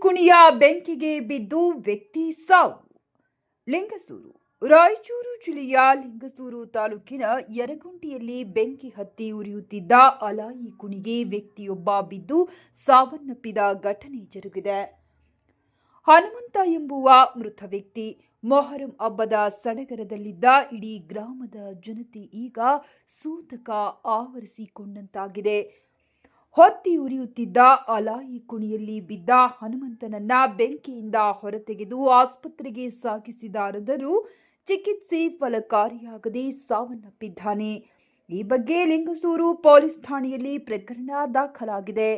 ಕುಣಿಯ ಬೆಂಕಿಗೆ ಬಿದ್ದು ವ್ಯಕ್ತಿ ಸಾವು. ಲಿಂಗಸೂರು, ರಾಯಚೂರು ಜಿಲ್ಲೆಯ ಲಿಂಗಸೂರು ತಾಲೂಕಿನ ಯರಗುಂಟಿಯಲ್ಲಿ ಬೆಂಕಿ ಹತ್ತಿ ಉರಿಯುತ್ತಿದ್ದ ಅಲಾಯಿ ಕುಣಿಗೆ ವ್ಯಕ್ತಿಯೊಬ್ಬ ಬಿದ್ದು ಸಾವನ್ನಪ್ಪಿದ ಘಟನೆ ಜರುಗಿದೆ. ಹನುಮಂತ ಎಂಬುವ ಮೃತ ವ್ಯಕ್ತಿ ಮೊಹರಂ ಹಬ್ಬದ ಸಡಗರದಲ್ಲಿದ್ದ ಇಡೀ ಗ್ರಾಮದ ಜನತೆ ಈಗ ಸೂತಕ ಆವರಿಸಿಕೊಂಡಂತಾಗಿದೆ. ಹೊತ್ತಿ ಉರಿಯುತ್ತಿದ್ದ ಅಲಾಯಿ ಕುಣಿಯಲ್ಲಿ ಬಿದ್ದ ಹನುಮಂತನನ್ನ ಬೆಂಕಿಯಿಂದ ಹೊರತೆಗೆದು ಆಸ್ಪತ್ರೆಗೆ ಸಾಗಿಸಿದಾರಾದರೂ ಚಿಕಿತ್ಸೆ ಫಲಕಾರಿಯಾಗದೆ ಸಾವನ್ನಪ್ಪಿದ್ದಾನೆ ಈ ಬಗ್ಗೆ ಲಿಂಗಸೂರು ಪೊಲೀಸ್ ಠಾಣೆಯಲ್ಲಿ ಪ್ರಕರಣ ದಾಖಲಾಗಿದೆ.